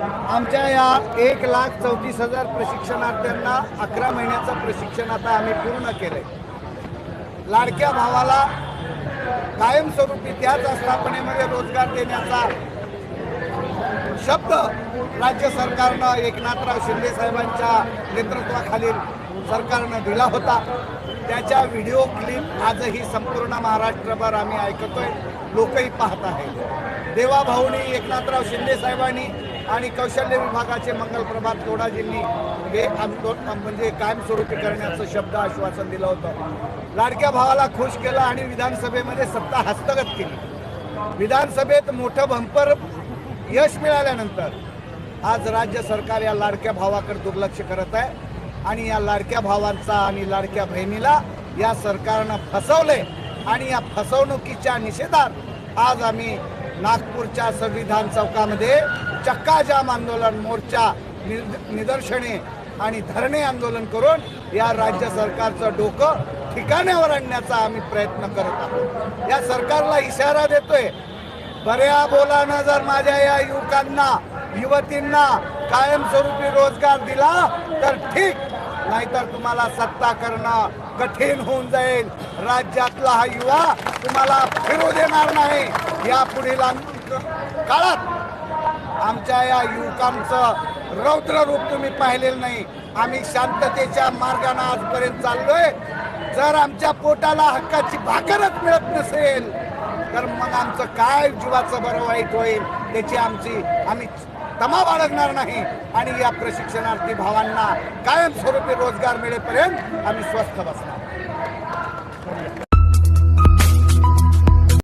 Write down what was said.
आमच्या या एक लाख चौतीस हजार प्रशिक्षणार्थ्यांना अकरा महिन्याचं प्रशिक्षण आता आम्ही पूर्ण केलंय. लाडक्या भावाला कायमस्वरूपी त्याच आस्थापनेमध्ये रोजगार देण्याचा शब्द राज्य सरकारनं एकनाथराव शिंदे साहेबांच्या नेतृत्वाखालील सरकारनं दिला होता. त्याच्या व्हिडिओ क्लिप आजही संपूर्ण महाराष्ट्रभर आम्ही ऐकतोय. लोकही पाहत आहेत. देवाभाऊनी एकनाथराव शिंदे साहेबांनी आणि कौशल्य विभागाचे मंगलप्रभात कोडाजींनी हे म्हणजे कायमस्वरूपी करण्याचं शब्द आश्वासन दिलं होतं. लाडक्या भावाला खुश केलं आणि विधानसभेमध्ये सत्ता हस्तगत केली. विधानसभेत मोठं भंपर यश मिळाल्यानंतर आज राज्य सरकार या लाडक्या भावाकडे दुर्लक्ष करत आहे आणि या लाडक्या भावांचा आणि लाडक्या बहिणीला या सरकारनं फसवले आणि या फसवणुकीच्या निषेधात आज आम्ही नागपूरच्या संविधान चौकामध्ये चक्काजाम आंदोलन मोर्चा निदर्शने आणि धरणे आंदोलन करून या राज्य सरकारचं डोकं ठिकाण्यावर आणण्याचा आम्ही प्रयत्न करत आहोत. या सरकारला इशारा देतोय बऱ्या बोलानं जर माझ्या या युवकांना युवतींना कायमस्वरूपी रोजगार दिला तर ठीक. नाहीतर तुम्हाला सत्ता करणं कठीण होऊन जाईल. राज्यातला हा युवा तुम्हाला फिरू देणार नाही. या पुढील काळात आमच्या या युवकांचं रौद्र रूप तुम्ही पाहिलेलं नाही. आम्ही शांततेच्या मार्गाने आजपर्यंत चाललोय. जर आमच्या पोटाला हक्काची भाकरच मिळत नसेल तर मग आमचं काय जीवाचं बरं वाईट होईल त्याची आमची आम्ही तमा बाळगणार नाही. आणि या प्रशिक्षणार्थी भावांना कायमस्वरूपी रोजगार मिळेपर्यंत आम्ही स्वस्थ बसणार.